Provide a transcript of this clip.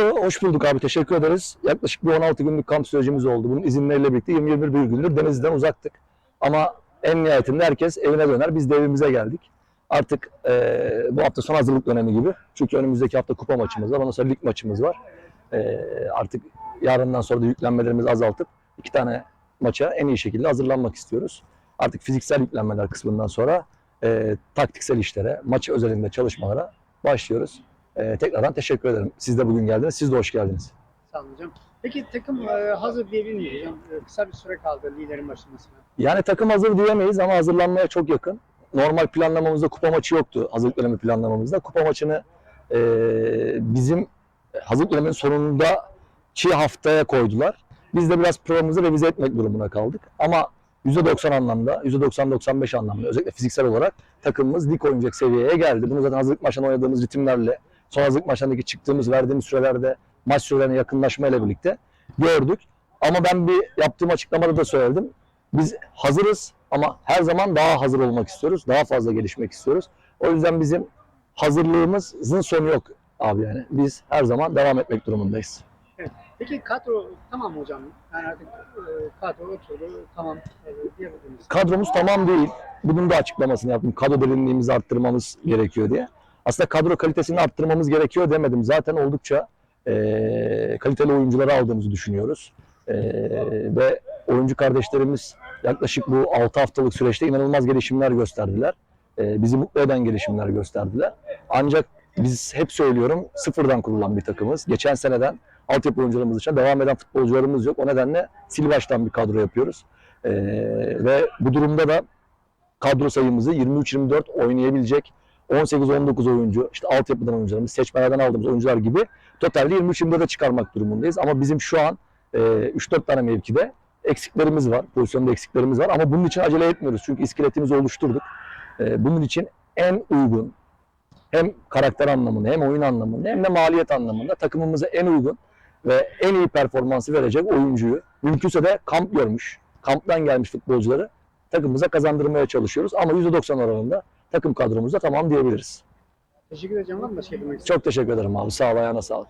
Hoş bulduk abi teşekkür ederiz. Yaklaşık bir 16 günlük kamp sürecimiz oldu. Bunun izinleriyle birlikte 20-21 bir gündür denizden uzaktık. Ama en nihayetinde herkes evine döner. Biz de evimize geldik. Artık eee, bu hafta son hazırlık dönemi gibi. Çünkü önümüzdeki hafta kupa maçımız var. Ondan sonra lig maçımız var. Eee, artık yarından sonra da yüklenmelerimizi azaltıp iki tane maça en iyi şekilde hazırlanmak istiyoruz. Artık fiziksel yüklenmeler kısmından sonra eee, taktiksel işlere, maç özelinde çalışmalara başlıyoruz. Eee, tekrardan teşekkür ederim. Siz de bugün geldiniz. Siz de hoş geldiniz. Sağ olun hocam. Peki takım e, hazır diyebilir miyiz hocam? E, kısa bir süre kaldı liderin başlamasına. Yani takım hazır diyemeyiz ama hazırlanmaya çok yakın. Normal planlamamızda kupa maçı yoktu hazırlık dönemi planlamamızda. Kupa maçını eee, bizim hazırlık döneminin sonunda çi haftaya koydular. Biz de biraz programımızı revize etmek durumuna kaldık. Ama %90 anlamda, %90-95 anlamda özellikle fiziksel olarak takımımız lig oynayacak seviyeye geldi. Bunu zaten hazırlık maçlarında oynadığımız ritimlerle, son hazırlık maçlarındaki çıktığımız, verdiğimiz sürelerde maç sürelerine yakınlaşmayla birlikte gördük. Ama ben bir yaptığım açıklamada da söyledim. Biz hazırız ama her zaman daha hazır olmak istiyoruz. Daha fazla gelişmek istiyoruz. O yüzden bizim hazırlığımızın sonu yok abi yani. Biz her zaman devam etmek durumundayız. Peki kadro tamam mı hocam? Yani artık e, kadro oturdu tamam e, diyebiliriz. Kadromuz tamam değil. Bunun da açıklamasını yaptım. Kadro derinliğimizi arttırmamız gerekiyor diye. Aslında kadro kalitesini arttırmamız gerekiyor demedim. Zaten oldukça eee, kaliteli oyuncuları aldığımızı düşünüyoruz. Eee, ve oyuncu kardeşlerimiz yaklaşık bu 6 haftalık süreçte inanılmaz gelişimler gösterdiler. Eee, bizi mutlu eden gelişimler gösterdiler. Ancak biz hep söylüyorum sıfırdan kurulan bir takımız. Geçen seneden altyapı oyuncularımız için devam eden futbolcularımız yok. O nedenle sil baştan bir kadro yapıyoruz. Ee, ve bu durumda da kadro sayımızı 23-24 oynayabilecek 18-19 oyuncu, işte altyapıdan oyuncularımız, seçmelerden aldığımız oyuncular gibi totalde 23-24'e çıkarmak durumundayız. Ama bizim şu an e, 3-4 tane mevkide eksiklerimiz var, pozisyonda eksiklerimiz var ama bunun için acele etmiyoruz. Çünkü iskeletimizi oluşturduk. E, bunun için en uygun, hem karakter anlamında hem oyun anlamında hem de maliyet anlamında takımımıza en uygun ve en iyi performansı verecek oyuncuyu mümkünse de kamp görmüş, kamptan gelmiş futbolcuları takımımıza kazandırmaya çalışıyoruz. Ama %90 oranında takım kadromuzda tamam diyebiliriz. Teşekkür edeceğim. Var mı başka eklemek Çok teşekkür ederim abi. Sağ ol, ayağına sağlık.